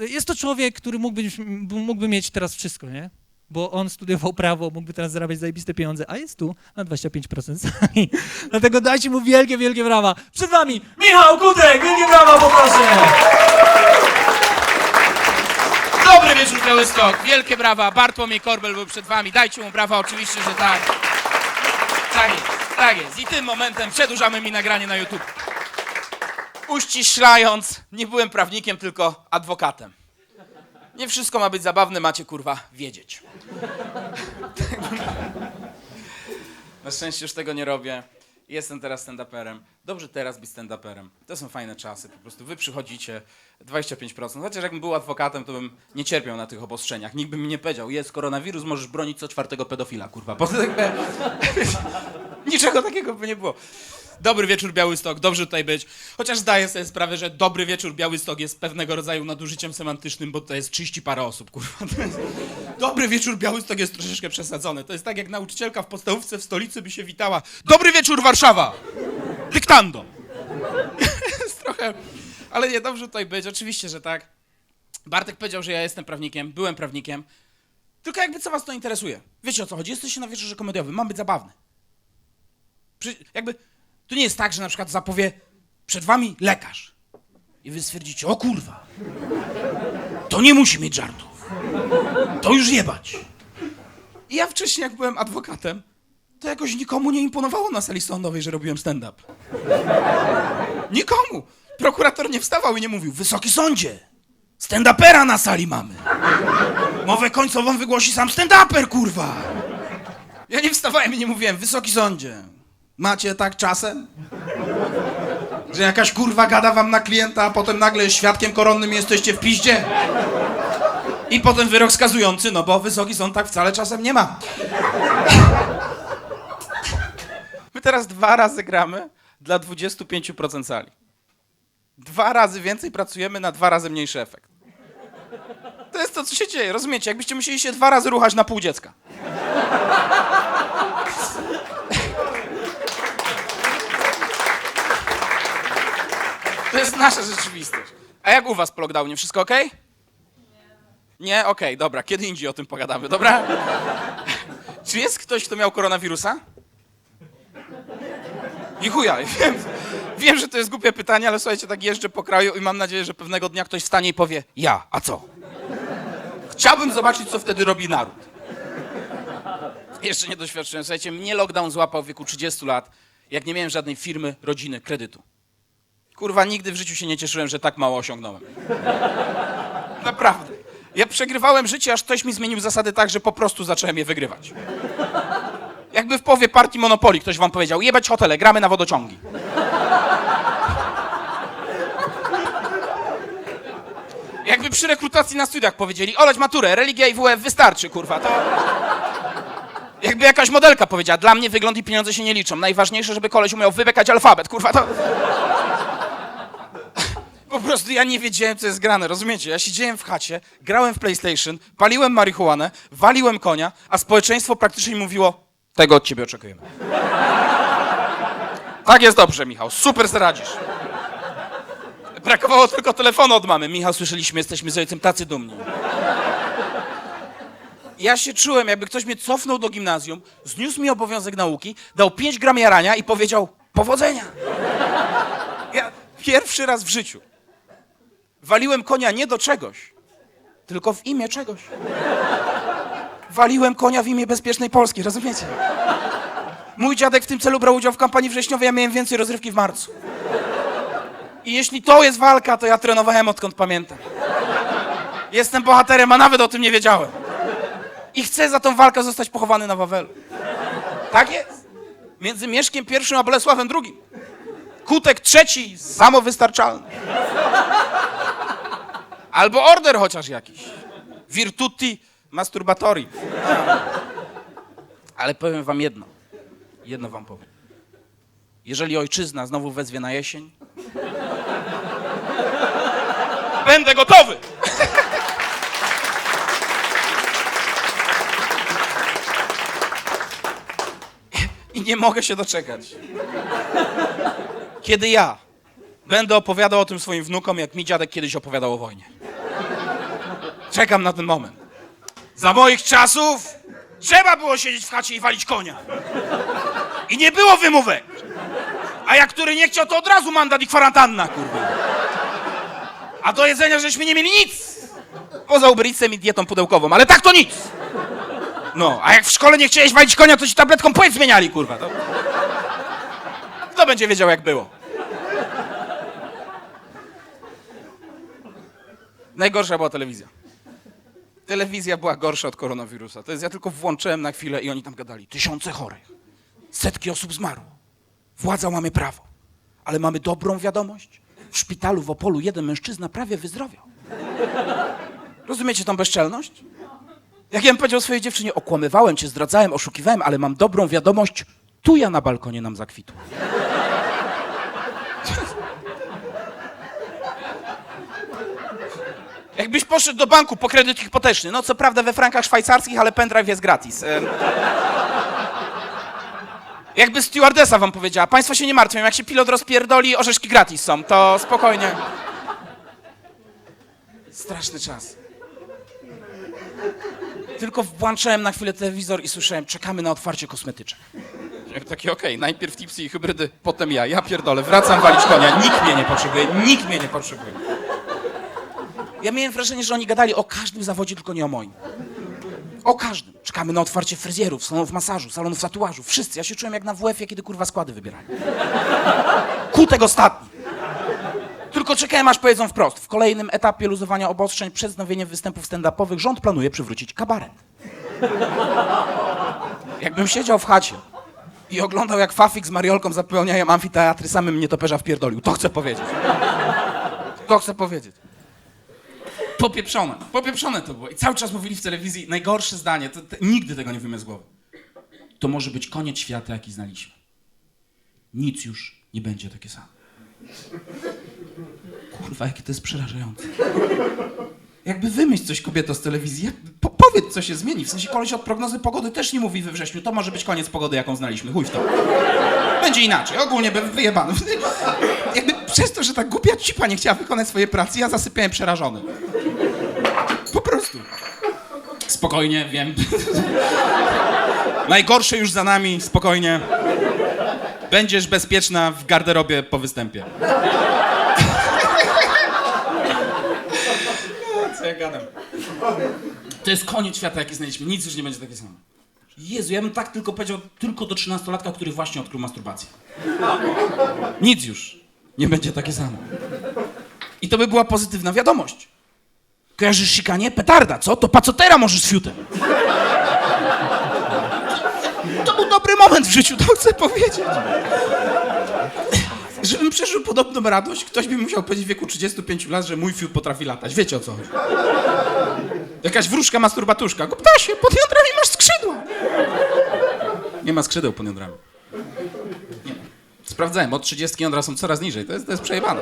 jest to człowiek, który mógłby, mógłby mieć teraz wszystko, nie? Bo on studiował prawo, mógłby teraz zarabiać zajebiste pieniądze, a jest tu na 25% sami. Dlatego dajcie mu wielkie, wielkie brawa. Przed wami Michał Kudek, wielkie brawa poproszę. Dobry wieczór, Białystok. Wielkie brawa. Bartłomiej Korbel był przed wami. Dajcie mu brawa, oczywiście, że tak. Tak jest, tak jest. I tym momentem przedłużamy mi nagranie na YouTube. Uściślając, nie byłem prawnikiem, tylko adwokatem. Nie wszystko ma być zabawne, macie kurwa wiedzieć. Na szczęście już tego nie robię. Jestem teraz stand-uperem. Dobrze teraz być stand-uperem. To są fajne czasy. Po prostu wy przychodzicie, 25%. Chociaż jakbym był adwokatem, to bym nie cierpiał na tych obostrzeniach. Nikt by mi nie powiedział, jest koronawirus, możesz bronić co czwartego pedofila, kurwa. Niczego takiego by nie było. Dobry wieczór, Białystok. Dobrze tutaj być. Chociaż zdaję sobie sprawę, że dobry wieczór, Białystok jest pewnego rodzaju nadużyciem semantycznym, bo to jest 30 parę osób, kurwa. Jest... Dobry wieczór, Białystok jest troszeczkę przesadzone. To jest tak, jak nauczycielka w podstawówce w stolicy by się witała. Dobry wieczór, Warszawa! Dyktando! jest trochę... Ale nie, dobrze tutaj być. Oczywiście, że tak. Bartek powiedział, że ja jestem prawnikiem. Byłem prawnikiem. Tylko jakby co was to interesuje? Wiecie o co chodzi? Jesteście na wieczorze komediowym. Mam być zabawny. Przy, jakby to nie jest tak, że na przykład zapowie przed wami lekarz i wy stwierdzicie, o kurwa, to nie musi mieć żartów. To już jebać. I ja wcześniej, jak byłem adwokatem, to jakoś nikomu nie imponowało na sali sądowej, że robiłem stand-up. Nikomu. Prokurator nie wstawał i nie mówił, wysoki sądzie, stand-upera na sali mamy. Mowę końcową wygłosi sam stand-uper, kurwa. Ja nie wstawałem i nie mówiłem, wysoki sądzie, macie tak czasem? Że jakaś kurwa gada wam na klienta, a potem nagle świadkiem koronnym jesteście w piździe? I potem wyrok skazujący, no bo wysoki sąd tak wcale czasem nie ma. My teraz dwa razy gramy dla 25% sali. Dwa razy więcej pracujemy na dwa razy mniejszy efekt. To jest to, co się dzieje, rozumiecie? Jakbyście musieli się dwa razy ruchać na pół dziecka. To jest nasza rzeczywistość. A jak u was po lockdownie? Wszystko ok? Nie? Okej, dobra. Kiedy indziej o tym pogadamy, dobra? Czy jest ktoś, kto miał koronawirusa? I chuja. Wiem, wiem, że to jest głupie pytanie, ale słuchajcie, tak jeżdżę po kraju i mam nadzieję, że pewnego dnia ktoś wstanie i powie ja, a co? Chciałbym zobaczyć, co wtedy robi naród. Jeszcze nie doświadczyłem. Słuchajcie, mnie lockdown złapał w wieku 30 lat, jak nie miałem żadnej firmy, rodziny, kredytu. Kurwa, nigdy w życiu się nie cieszyłem, że tak mało osiągnąłem. Naprawdę. Ja przegrywałem życie, aż ktoś mi zmienił zasady tak, że po prostu zacząłem je wygrywać. Jakby w połowie partii Monopoly ktoś wam powiedział, jebać hotele, gramy na wodociągi. Jakby przy rekrutacji na studiach powiedzieli, oleć maturę, religia i WF wystarczy, kurwa, to... Jakby jakaś modelka powiedziała, dla mnie wygląd i pieniądze się nie liczą. Najważniejsze, żeby koleś umiał wybekać alfabet, kurwa, to... Po prostu ja nie wiedziałem, co jest grane, rozumiecie? Ja siedziałem w chacie, grałem w PlayStation, paliłem marihuanę, waliłem konia, a społeczeństwo praktycznie mówiło, tego od ciebie oczekujemy. tak jest dobrze, Michał, super zaradzisz. Brakowało tylko telefonu od mamy. Michał, słyszeliśmy, jesteśmy z ojcem tacy dumni. Ja się czułem, jakby ktoś mnie cofnął do gimnazjum, zniósł mi obowiązek nauki, dał 5 gram jarania i powiedział powodzenia. Ja pierwszy raz w życiu waliłem konia nie do czegoś, tylko w imię czegoś. Waliłem konia w imię bezpiecznej Polski, rozumiecie? Mój dziadek w tym celu brał udział w kampanii wrześniowej, ja miałem więcej rozrywki w marcu. I jeśli to jest walka, to ja trenowałem odkąd pamiętam. Jestem bohaterem, a nawet o tym nie wiedziałem. I chcę za tą walkę zostać pochowany na Wawelu. Tak jest. Między Mieszkiem I a Bolesławem II. Kutek trzeci, samowystarczalny. Albo order chociaż jakiś. Virtuti masturbatori. Ale powiem wam jedno. Jedno wam powiem. Jeżeli ojczyzna znowu wezwie na jesień, będę gotowy. I nie mogę się doczekać. Kiedy ja będę opowiadał o tym swoim wnukom, jak mi dziadek kiedyś opowiadał o wojnie. Czekam na ten moment. Za moich czasów trzeba było siedzieć w chacie i walić konia. I nie było wymówek. A jak który nie chciał, to od razu mandat i kwarantanna, kurwa. A do jedzenia żeśmy nie mieli nic. Poza ubricem i dietą pudełkową, ale tak to nic. No, a jak w szkole nie chciałeś walić konia, to ci tabletką płeć zmieniali, kurwa. To... Kto będzie wiedział, jak było? Najgorsza była telewizja. Telewizja była gorsza od koronawirusa. To jest, ja tylko włączyłem na chwilę i oni tam gadali. Tysiące chorych. Setki osób zmarło. Władza mamy prawo. Ale mamy dobrą wiadomość. W szpitalu w Opolu jeden mężczyzna prawie wyzdrowiał. Rozumiecie tą bezczelność? Jak ja bym powiedział swojej dziewczynie, okłamywałem cię, zdradzałem, oszukiwałem, ale mam dobrą wiadomość. Tu ja na balkonie nam zakwitła. Jakbyś poszedł do banku po kredyt hipoteczny, no co prawda we frankach szwajcarskich, ale pendrive jest gratis. Jakby stewardesa wam powiedziała, państwo się nie martwią, jak się pilot rozpierdoli, orzeszki gratis są, to spokojnie. Straszny czas. Tylko włączałem na chwilę telewizor i słyszałem, czekamy na otwarcie kosmetyczek. Taki, okej, najpierw tipsy i hybrydy, potem ja. Ja pierdolę, wracam walić konia. Nikt mnie nie potrzebuje, nikt mnie nie potrzebuje. Ja miałem wrażenie, że oni gadali o każdym zawodzie, tylko nie o moim. O każdym. Czekamy na otwarcie fryzjerów, salonów masażu, salonów tatuażu. Wszyscy. Ja się czułem jak na WF-ie, kiedy kurwa składy wybierali. Kutek ostatni. Tylko czekałem, aż powiedzą wprost. W kolejnym etapie luzowania obostrzeń przed wznowieniem występów stand-upowych rząd planuje przywrócić kabaret. Jakbym siedział w chacie i oglądał, jak Fafik z Mariolką zapełniają amfiteatry, samym mnie toperza wpierdolił. To chcę powiedzieć. To chcę powiedzieć. Popieprzone. Popieprzone to było. I cały czas mówili w telewizji najgorsze zdanie. To, to, nigdy tego nie wyjmę z głowy. To może być koniec świata, jaki znaliśmy. Nic już nie będzie takie samo. Kurwa, jakie to jest przerażające. Jakby wymyśl coś kobieto z telewizji, po, powiedz co się zmieni. W sensie koleś od prognozy pogody też nie mówi we wrześniu, to może być koniec pogody, jaką znaliśmy. Chuj w to. Będzie inaczej, ogólnie by wyjebano. Jakby przez to, że ta głupia cipa nie chciała wykonać swojej pracy, ja zasypiałem przerażony. Prostu. Spokojnie, wiem. Najgorsze już za nami, spokojnie. Będziesz bezpieczna w garderobie po występie. Co ja gadam? To jest koniec świata, jaki znaleźliśmy. Nic już nie będzie takie samo. Jezu, ja bym tak tylko powiedział tylko do 13-latka, który właśnie odkrył masturbację. Nic już nie będzie takie samo. I to by była pozytywna wiadomość. Kojarzysz sikanie? Petarda, co? To pacotera możesz z fiutem. To był dobry moment w życiu, to chcę powiedzieć. Żebym przeżył podobną radość, ktoś by musiał powiedzieć w wieku 35 lat, że mój fiut potrafi latać. Wiecie o co chodzi. Jakaś wróżka masturbatuszka. Guptasie, pod jądrami masz skrzydła. Nie ma skrzydeł pod jądrami. Nie. Sprawdzałem, od 30 jądra są coraz niżej. To jest, to jest przejebane.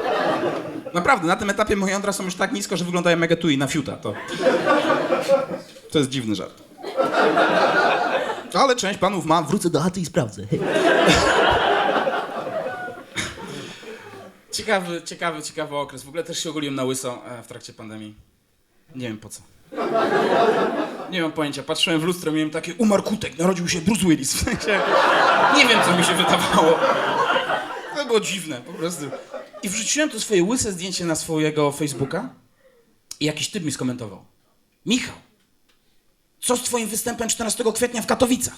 Naprawdę, na tym etapie moje jądra są już tak nisko, że wyglądają mega tui na fiuta. To, to jest dziwny żart. Ale część panów ma. Wrócę do chaty i sprawdzę. Ciekawy, ciekawy, ciekawy okres. W ogóle też się ogoliłem na łyso e, w trakcie pandemii. Nie wiem po co. Nie mam pojęcia. Patrzyłem w lustro i miałem takie, umarł kutek, narodził się Bruce Willis. W sensie, nie wiem, co mi się wydawało. To było dziwne, po prostu. I wrzuciłem to swoje łyse zdjęcie na swojego Facebooka i jakiś typ mi skomentował. Michał, co z twoim występem 14 kwietnia w Katowicach?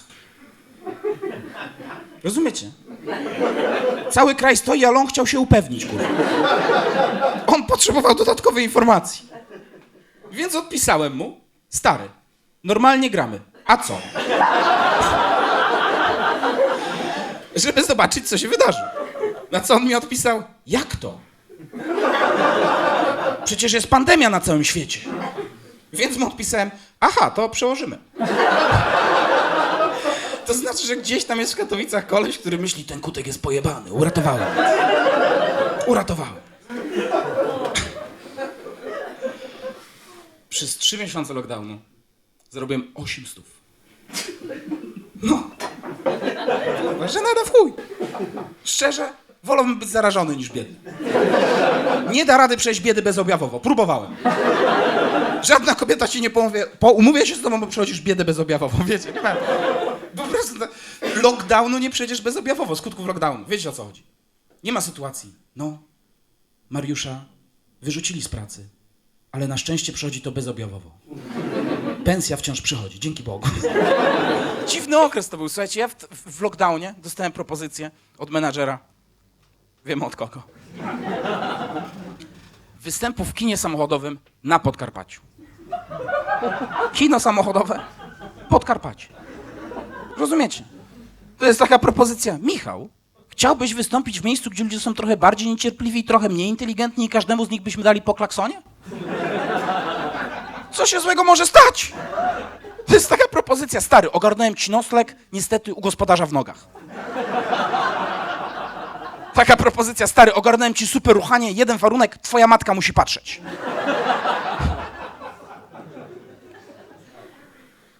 Rozumiecie? Cały kraj stoi, ale on chciał się upewnić, kurwa. On potrzebował dodatkowej informacji. Więc odpisałem mu, stary, normalnie gramy. A co? Żeby zobaczyć, co się wydarzy. Na co on mi odpisał, jak to? Przecież jest pandemia na całym świecie. Więc mu odpisałem, aha, to przełożymy. To znaczy, że gdzieś tam jest w Katowicach koleś, który myśli, ten kutek jest pojebany. Uratowałem. Uratowałem. Przez trzy miesiące lockdownu zarobiłem 8 stów. No. Kurwa, Że nada w chuj. Szczerze, wolałbym być zarażony niż biedny. Nie da rady przejść biedy bezobjawowo. Próbowałem. Żadna kobieta ci nie powie, po, umówię się z tobą, bo przechodzisz biedę bezobjawową, wiecie? Nie ma, po prostu lockdownu nie przejdziesz bezobjawowo, skutków lockdownu. Wiecie o co chodzi? Nie ma sytuacji. No, Mariusza wyrzucili z pracy, ale na szczęście przychodzi to bezobjawowo. Pensja wciąż przychodzi, dzięki Bogu. Dziwny okres to był. Słuchajcie, ja w, w lockdownie dostałem propozycję od menadżera. Wiem od kogo. Występu w kinie samochodowym na Podkarpaciu. Kino samochodowe Podkarpacie. Rozumiecie? To jest taka propozycja. Michał, chciałbyś wystąpić w miejscu, gdzie ludzie są trochę bardziej niecierpliwi i trochę mniej inteligentni i każdemu z nich byśmy dali po klaksonie? Co się złego może stać? To jest taka propozycja. Stary, ogarnąłem ci niestety u gospodarza w nogach. Taka propozycja, stary, ogarnąłem ci super ruchanie, jeden warunek, twoja matka musi patrzeć.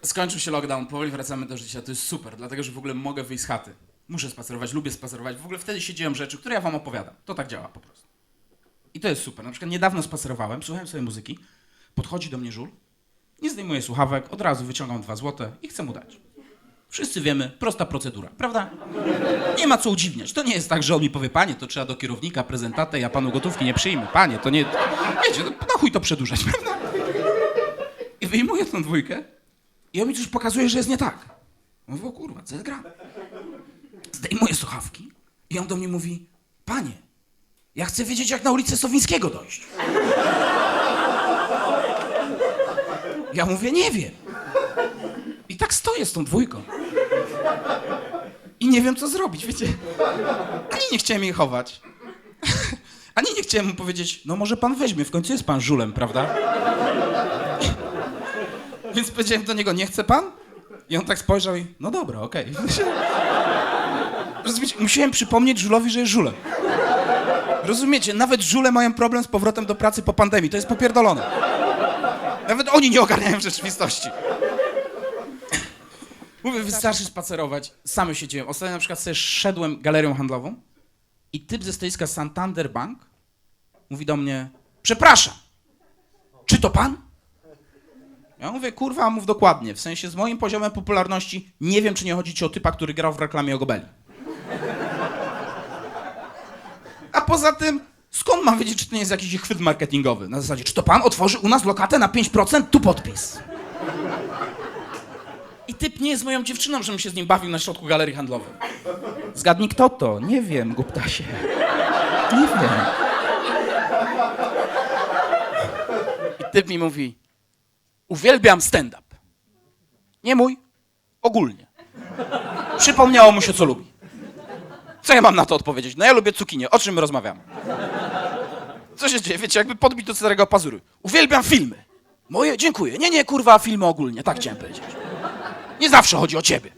Skończył się lockdown, powoli wracamy do życia, to jest super, dlatego że w ogóle mogę wyjść z chaty. Muszę spacerować, lubię spacerować, w ogóle wtedy się dzieją rzeczy, które ja wam opowiadam. To tak działa po prostu. I to jest super. Na przykład niedawno spacerowałem, słuchałem sobie muzyki, podchodzi do mnie żul, nie zdejmuję słuchawek, od razu wyciągam dwa złote i chcę mu dać. Wszyscy wiemy, prosta procedura, prawda? Nie ma co udziwniać. To nie jest tak, że on mi powie, panie, to trzeba do kierownika, prezentata, ja panu gotówki nie przyjmę. Panie, to nie... Wiecie, no, na chuj to przedłużać, prawda? I wyjmuję tą dwójkę i on mi coś pokazuje, że jest nie tak. Mówię, o kurwa, co jest gra? Zdejmuję słuchawki i on do mnie mówi, panie, ja chcę wiedzieć, jak na ulicę Sowińskiego dojść. Ja mówię, nie wiem. I tak stoję z tą dwójką. I nie wiem, co zrobić, wiecie. Ani nie chciałem jej chować. Ani nie chciałem mu powiedzieć, no może pan weźmie, w końcu jest pan żulem, prawda? Więc powiedziałem do niego, nie chce pan? I on tak spojrzał i, no dobra, okej. Rozumiecie, musiałem przypomnieć żulowi, że jest żulem. Rozumiecie, nawet żule mają problem z powrotem do pracy po pandemii, to jest popierdolone. Nawet oni nie ogarniają rzeczywistości. Mówię, wystarczy spacerować. Same się dzieją. Ostatnio na przykład sobie szedłem galerią handlową i typ ze stoiska Santander Bank mówi do mnie, przepraszam, czy to pan? Ja mówię, kurwa, mów dokładnie. W sensie z moim poziomem popularności nie wiem, czy nie chodzi ci o typa, który grał w reklamie Ogobeli. A poza tym, skąd mam wiedzieć, czy to nie jest jakiś chwyt marketingowy? Na zasadzie, czy to pan otworzy u nas lokatę na 5%? Tu podpis. I typ nie jest moją dziewczyną, żebym się z nim bawił na środku galerii handlowej. Zgadnij kto to? Nie wiem, głuptasie. Nie wiem. I typ mi mówi, uwielbiam stand-up. Nie mój, ogólnie. Przypomniało mu się, co lubi. Co ja mam na to odpowiedzieć? No ja lubię cukinię. O czym my rozmawiamy? Co się dzieje? Wiecie, jakby podbić do starego pazury. Uwielbiam filmy. Moje? Dziękuję. Nie, nie, kurwa, filmy ogólnie. Tak chciałem powiedzieć. Nie zawsze chodzi o ciebie.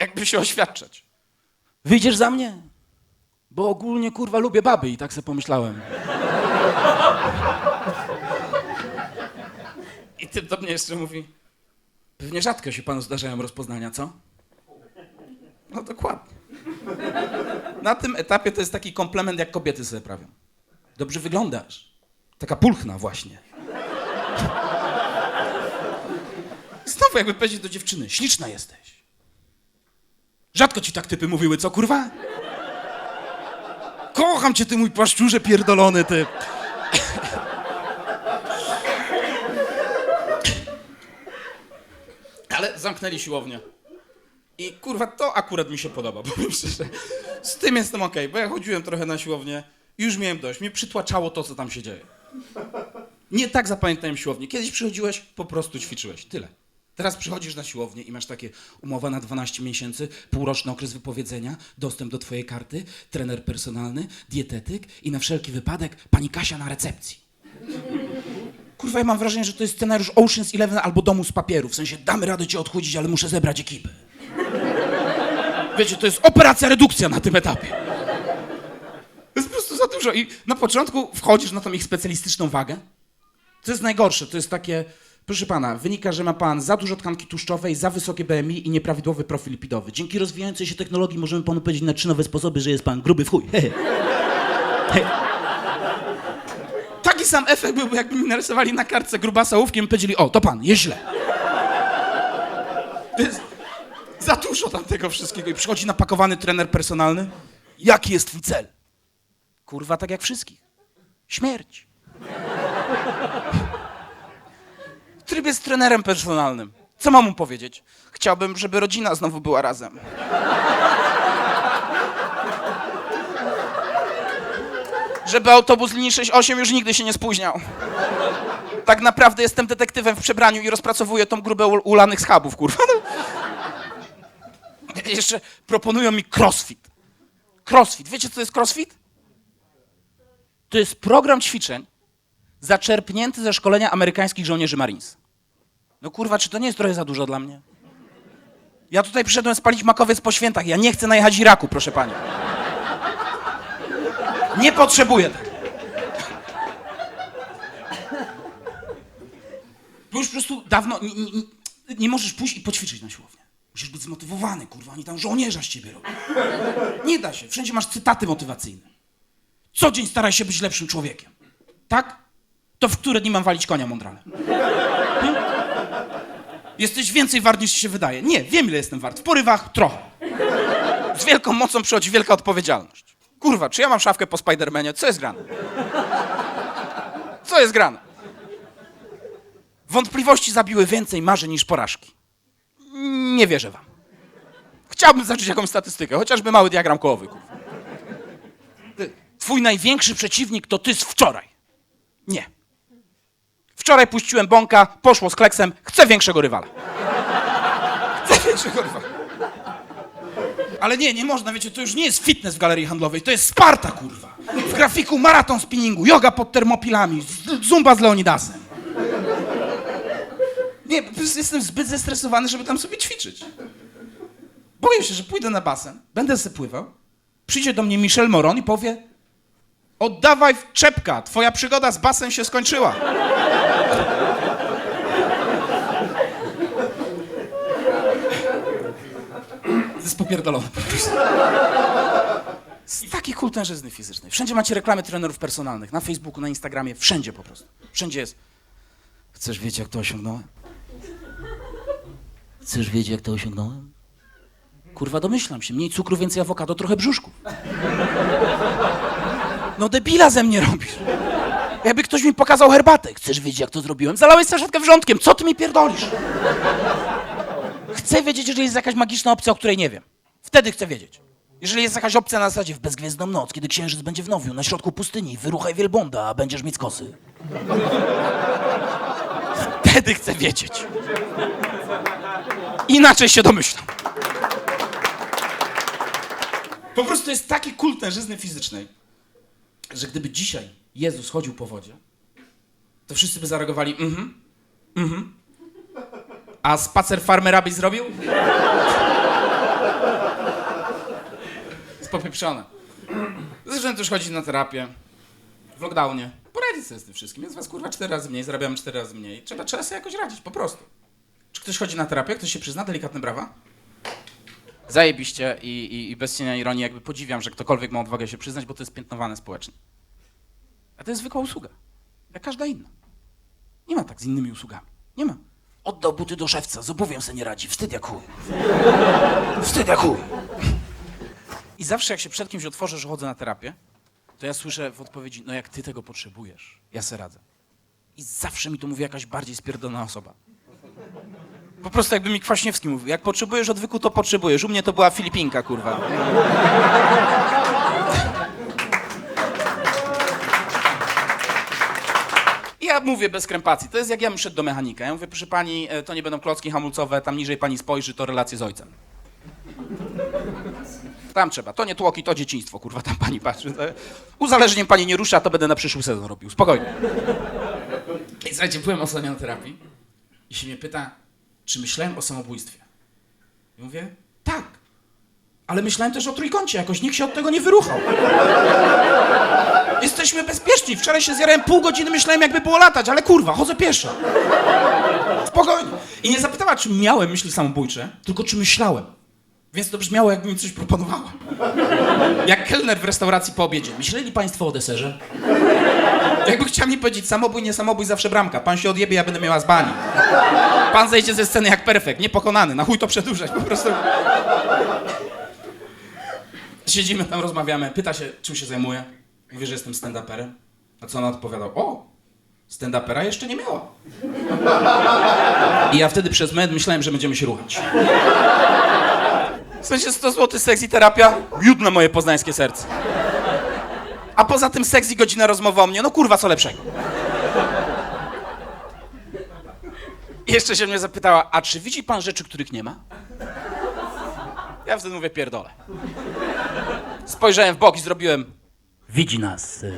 Jakby się oświadczać. Wyjdziesz za mnie? Bo ogólnie, kurwa, lubię baby i tak sobie pomyślałem. I ty do mnie jeszcze mówi, pewnie rzadko się panu zdarzają rozpoznania, co? No dokładnie. Na tym etapie to jest taki komplement, jak kobiety sobie prawią. Dobrze wyglądasz. Taka pulchna właśnie. Znowu jakby powiedzieć do dziewczyny, śliczna jesteś. Rzadko ci tak typy mówiły, co kurwa? Kocham cię, ty mój płaszczurze pierdolony, ty. Ale zamknęli siłownię. I kurwa, to akurat mi się podoba, powiem szczerze. Z tym jestem okej, bo ja chodziłem trochę na siłownię i już miałem dość. Mnie przytłaczało to, co tam się dzieje. Nie tak zapamiętałem siłownię. Kiedyś przychodziłeś, po prostu ćwiczyłeś. Tyle. Teraz przychodzisz na siłownię i masz takie umowa na 12 miesięcy, półroczny okres wypowiedzenia, dostęp do twojej karty, trener personalny, dietetyk i na wszelki wypadek pani Kasia na recepcji. Kurwa, ja mam wrażenie, że to jest scenariusz Ocean's Eleven albo Domu z papieru. W sensie, damy radę cię odchudzić, ale muszę zebrać ekipę. Wiecie, to jest operacja redukcja na tym etapie. To jest po prostu za dużo. I na początku wchodzisz na tą ich specjalistyczną wagę. To jest najgorsze. To jest takie, proszę pana, wynika, że ma pan za dużo tkanki tłuszczowej, za wysokie BMI i nieprawidłowy profil lipidowy. Dzięki rozwijającej się technologii możemy panu powiedzieć na trzy nowe sposoby, że jest pan gruby w chuj. tak Taki sam efekt byłby, jakby mi narysowali na kartce grubasa ołówkiem i powiedzieli, o, to pan, jest źle. Jest za dużo tam tego wszystkiego. I przychodzi napakowany trener personalny. Jaki jest twój cel? Kurwa, tak jak wszystkich. Śmierć. Tryb jest trenerem personalnym. Co mam mu powiedzieć? Chciałbym, żeby rodzina znowu była razem. Żeby autobus linii 68 już nigdy się nie spóźniał. Tak naprawdę jestem detektywem w przebraniu i rozpracowuję tą grubę ul- ulanych schabów, kurwa. Jeszcze proponują mi crossfit. Crossfit. Wiecie, co to jest crossfit? To jest program ćwiczeń zaczerpnięty ze szkolenia amerykańskich żołnierzy Marines. No kurwa, czy to nie jest trochę za dużo dla mnie? Ja tutaj przyszedłem spalić makowiec po świętach. Ja nie chcę najechać Iraku, proszę pani. Nie potrzebuję tego. Bo już po prostu dawno nie, nie, nie, możesz pójść i poćwiczyć na siłownię. Musisz być zmotywowany, kurwa, oni tam żołnierza z ciebie robią. Nie da się, wszędzie masz cytaty motywacyjne. Co dzień staraj się być lepszym człowiekiem. Tak? To w które dni mam walić konia mądrale? Hmm? Jesteś więcej wart niż ci się wydaje. Nie, wiem ile jestem wart. W porywach trochę. Z wielką mocą przychodzi wielka odpowiedzialność. Kurwa, czy ja mam szafkę po Spidermanie? Co jest grane? Co jest grane? Wątpliwości zabiły więcej marzeń niż porażki. Nie wierzę wam. Chciałbym zacząć jakąś statystykę, chociażby mały diagram kołowy. Kurwa. Twój największy przeciwnik to ty z wczoraj. Nie. Wczoraj puściłem bąka, poszło z kleksem, chcę większego rywala. Chcę większego rywala. Ale nie, nie można, wiecie, to już nie jest fitness w galerii handlowej, to jest Sparta, kurwa. W grafiku maraton spinningu, yoga pod termopilami, zumba z Leonidasem. Nie, jestem zbyt zestresowany, żeby tam sobie ćwiczyć. Boję się, że pójdę na basen, będę sobie pływał, przyjdzie do mnie Michel Moron i powie oddawaj czepka, twoja przygoda z basen się skończyła. Jest popierdolone po prostu. Jest taki kult tężyzny fizycznej. Wszędzie macie reklamy trenerów personalnych. Na Facebooku, na Instagramie, wszędzie po prostu. Wszędzie jest. Chcesz wiedzieć, jak to osiągnąłem? Chcesz wiedzieć, jak to osiągnąłem? Kurwa, domyślam się. Mniej cukru, więcej awokado, trochę brzuszków. No debila ze mnie robisz. Jakby ktoś mi pokazał herbatę. Chcesz wiedzieć, jak to zrobiłem? Zalałeś saszetkę wrzątkiem. Co ty mi pierdolisz? Chcę wiedzieć, jeżeli jest jakaś magiczna opcja, o której nie wiem. Wtedy chcę wiedzieć. Jeżeli jest jakaś opcja na zasadzie w bezgwiezdną noc, kiedy księżyc będzie w nowiu, na środku pustyni, wyruchaj wielbłąda, a będziesz mieć kosy. Wtedy chcę wiedzieć. Inaczej się domyślam. Po prostu jest taki kult tężyzny fizycznej, że gdyby dzisiaj Jezus chodził po wodzie, to wszyscy by zareagowali mhm, mhm. A spacer farmera byś zrobił? Jest popieprzone. Zresztą też chodzi na terapię. W lockdownie. Poradzić sobie z tym wszystkim. Jest was kurwa cztery razy mniej, zarabiamy cztery razy mniej. Trzeba, trzeba sobie jakoś radzić, po prostu. Czy ktoś chodzi na terapię? Ktoś się przyzna? Delikatne brawa? Zajebiście i, i, i bez cienia ironii jakby podziwiam, że ktokolwiek ma odwagę się przyznać, bo to jest piętnowane społecznie. A to jest zwykła usługa. Jak każda inna. Nie ma tak z innymi usługami. Nie ma. Oddał buty do szewca, z obuwiem se nie radzi. Wstyd jak chuj. Wstyd jak chuj. I zawsze jak się przed kimś otworzę, że chodzę na terapię, to ja słyszę w odpowiedzi, no jak ty tego potrzebujesz, ja se radzę. I zawsze mi to mówi jakaś bardziej spierdolona osoba. Po prostu jakby mi Kwaśniewski mówił, jak potrzebujesz odwyku, to potrzebujesz. U mnie to była Filipinka, kurwa. Ja mówię bez krępacji. To jest jak ja bym szedł do mechanika. Ja mówię, proszę pani, e, to nie będą klocki hamulcowe, tam niżej pani spojrzy, to relacje z ojcem. Tam trzeba. To nie tłoki, to dzieciństwo, kurwa, tam pani patrzy. Uzależnieniem pani nie rusza, to będę na przyszły sezon robił. Spokojnie. I słuchajcie, byłem ostatnio na terapii i się mnie pyta, czy myślałem o samobójstwie. I mówię, tak. Ale myślałem też o trójkącie, jakoś nikt się od tego nie wyruchał. Jesteśmy bezpieczni. Wczoraj się zjarałem pół godziny, myślałem jakby było latać, ale kurwa, chodzę pieszo. Spokojnie. I nie zapytała, czy miałem myśli samobójcze, tylko czy myślałem. Więc to brzmiało, jakby mi coś proponowała. Jak kelner w restauracji po obiedzie. Myśleli państwo o deserze? Jakby chciał mi powiedzieć, samobój, nie samobój, zawsze bramka. Pan się odjebie, ja będę miała z bani. Pan zejdzie ze sceny jak perfekt, niepokonany. Na chuj to przedłużać, po prostu. Siedzimy tam, rozmawiamy. Pyta się, czym się zajmuję. Mówię, że jestem stand-uperem. A co ona odpowiadał? O, stand-upera jeszcze nie miała. I ja wtedy przez moment myślałem, że będziemy się ruchać. W sensie 100 zł seks i terapia? Miód na moje poznańskie serce. A poza tym seks i godzina rozmowy o mnie, no kurwa, co lepszego. I jeszcze się mnie zapytała, a czy widzi pan rzeczy, których nie ma? Ja wtedy mówię, pierdolę. Spojrzałem w bok i zrobiłem, widzi nas. y.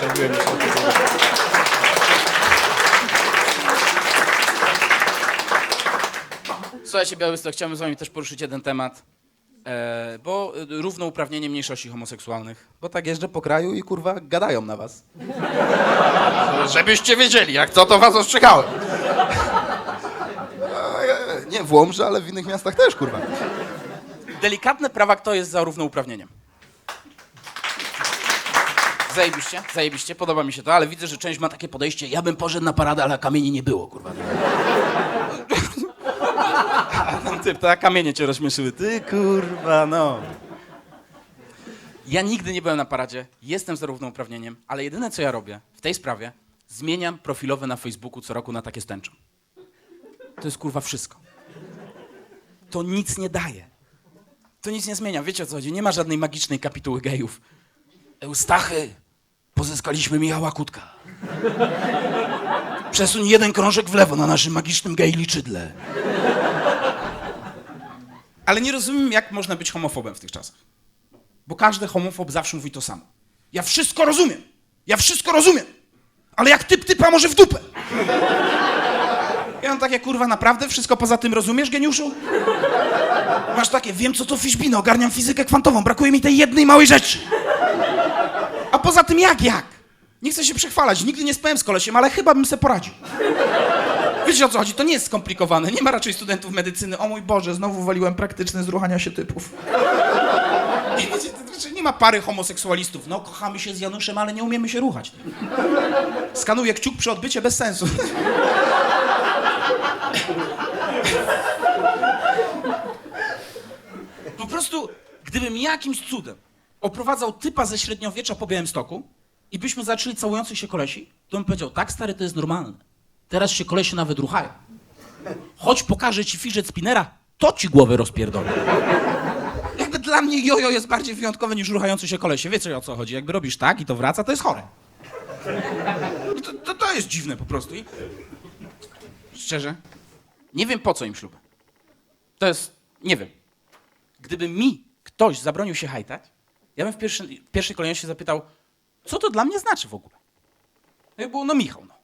Zrobiłem Słuchajcie, Białystok, chciałbym z wami też poruszyć jeden temat. E, bo e, równouprawnienie mniejszości homoseksualnych. Bo tak jeżdżę po kraju i kurwa gadają na was. Żebyście wiedzieli, jak co to was ostrzegałem. E, Nie w Łomży, ale w innych miastach też, kurwa. Delikatne prawa, kto jest za równouprawnieniem? Zajebiście, zajebiście, podoba mi się to, ale widzę, że część ma takie podejście, ja bym poszedł na paradę, ale kamieni nie było, kurwa. Ten typ, to jak kamienie cię rozśmieszyły. Ty kurwa, no. Ja nigdy nie byłem na paradzie, jestem za równouprawnieniem, ale jedyne co ja robię w tej sprawie, zmieniam profilowe na Facebooku co roku na takie stęcze. To jest kurwa wszystko. To nic nie daje. To nic nie zmienia. Wiecie o co chodzi? Nie ma żadnej magicznej kapituły gejów. Eustachy, pozyskaliśmy Michała Kutka. Przesuń jeden krążek w lewo na naszym magicznym gej liczydle. Ale nie rozumiem, jak można być homofobem w tych czasach. Bo każdy homofob zawsze mówi to samo. Ja wszystko rozumiem. Ja wszystko rozumiem. Ale jak typ typa może w dupę. Ja mam takie, kurwa, naprawdę wszystko poza tym rozumiesz, geniuszu? Masz takie, wiem co to fiszbino, ogarniam fizykę kwantową, brakuje mi tej jednej małej rzeczy. A poza tym jak, jak? Nie chcę się przechwalać, nigdy nie spałem z kolesiem, ale chyba bym se poradził. Wiecie o co chodzi? To nie jest skomplikowane. Nie ma raczej studentów medycyny. O mój Boże, znowu waliłem praktyczne zruchania się typów. Wiecie, to znaczy nie ma pary homoseksualistów. No, kochamy się z Januszem, ale nie umiemy się ruchać. Skanuję kciuk przy odbycie bez sensu. Po prostu, gdybym jakimś cudem oprowadzał typa ze średniowiecza po Białymstoku i byśmy zaczęli całujących się kolesi, to bym powiedział, tak stary, to jest normalne. Teraz się kolesie nawet ruchają. Chodź pokażę ci fidget spinnera, to ci głowę rozpierdolę. Jakby dla mnie jojo jest bardziej wyjątkowe niż ruchający się kolesie. Wiecie o co chodzi? Jakby robisz tak i to wraca, to jest chore. To, to, to jest dziwne po prostu. I... Szczerze, nie wiem po co im ślub. To jest, nie wiem. Gdyby mi ktoś zabronił się hajtać, ja bym w, pierwszy, w pierwszej kolejności zapytał, co to dla mnie znaczy w ogóle? No i było, no Michał, no.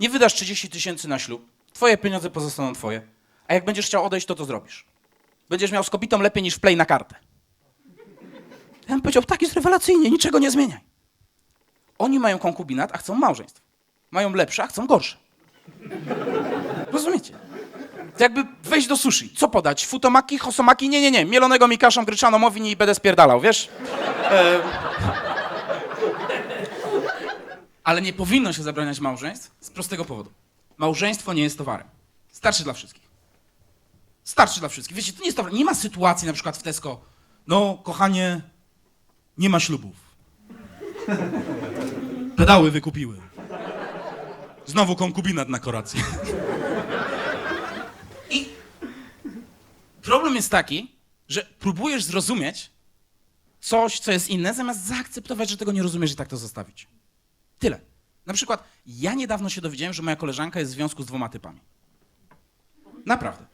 Nie wydasz 30 tysięcy na ślub, twoje pieniądze pozostaną twoje, a jak będziesz chciał odejść, to to zrobisz. Będziesz miał z kobitą lepiej niż w play na kartę. Ja bym powiedział, tak jest rewelacyjnie, niczego nie zmieniaj. Oni mają konkubinat, a chcą małżeństw. Mają lepsze, a chcą gorsze. Rozumiecie? To jakby wejść do sushi. Co podać? Futomaki, hosomaki? Nie, nie, nie. Mielonego mi kaszą gryczaną mowin i będę spierdalał, wiesz? Ale nie powinno się zabraniać małżeństw z prostego powodu. Małżeństwo nie jest towarem. Starczy dla wszystkich. Starczy dla wszystkich. Wiecie, to nie jest towar. Nie ma sytuacji na przykład w Tesco. No, kochanie, nie ma ślubów. Pedały wykupiły. Znowu konkubinat na korację. I problem jest taki, że próbujesz zrozumieć coś, co jest inne, zamiast zaakceptować, że tego nie rozumiesz i tak to zostawić. Tyle. Na przykład, ja niedawno się dowiedziałem, że moja koleżanka jest w związku z dwoma typami. Naprawdę.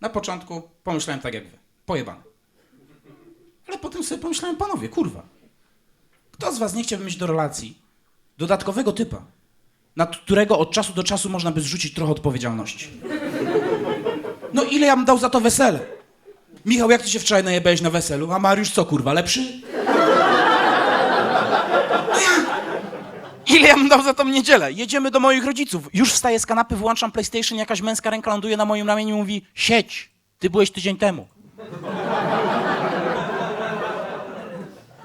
Na początku pomyślałem tak jak wy. Pojebane. Ale potem sobie pomyślałem, panowie, kurwa. Kto z was nie chciałby mieć do relacji dodatkowego typa, nad którego od czasu do czasu można by zrzucić trochę odpowiedzialności? No ile ja bym dał za to wesele? Michał, jak ty się wczoraj najebałeś na weselu? A Mariusz co, kurwa, lepszy? Ile ja bym dał za tą niedzielę? Jedziemy do moich rodziców. Już wstaję z kanapy, włączam PlayStation, jakaś męska ręka ląduje na moim ramieniu i mówi sieć. Ty byłeś tydzień temu.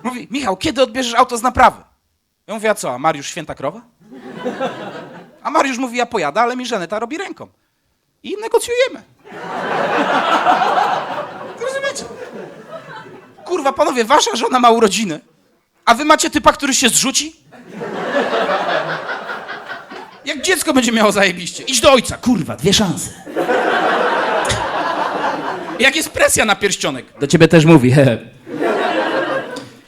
Mówi, Michał, kiedy odbierzesz auto z naprawy? Ja mówię, a co, a Mariusz święta krowa? A Mariusz mówi, ja pojadę, ale mi Żaneta robi ręką. I negocjujemy. Rozumiecie? Kurwa, panowie, wasza żona ma urodziny, a wy macie typa, który się zrzuci? Jak dziecko będzie miało zajebiście. Idź do ojca, kurwa, dwie szanse. Jak jest presja na pierścionek. Do ciebie też mówi, hehe.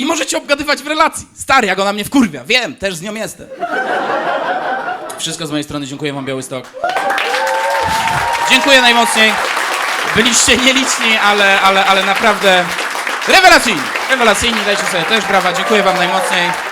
I możecie obgadywać w relacji. Stary, jak ona mnie wkurwia. Wiem, też z nią jestem. Wszystko z mojej strony. Dziękuję wam, Białystok. Dziękuję najmocniej. Byliście nieliczni, ale, ale, ale naprawdę rewelacyjni. Rewelacyjni, dajcie sobie też brawa. Dziękuję wam najmocniej.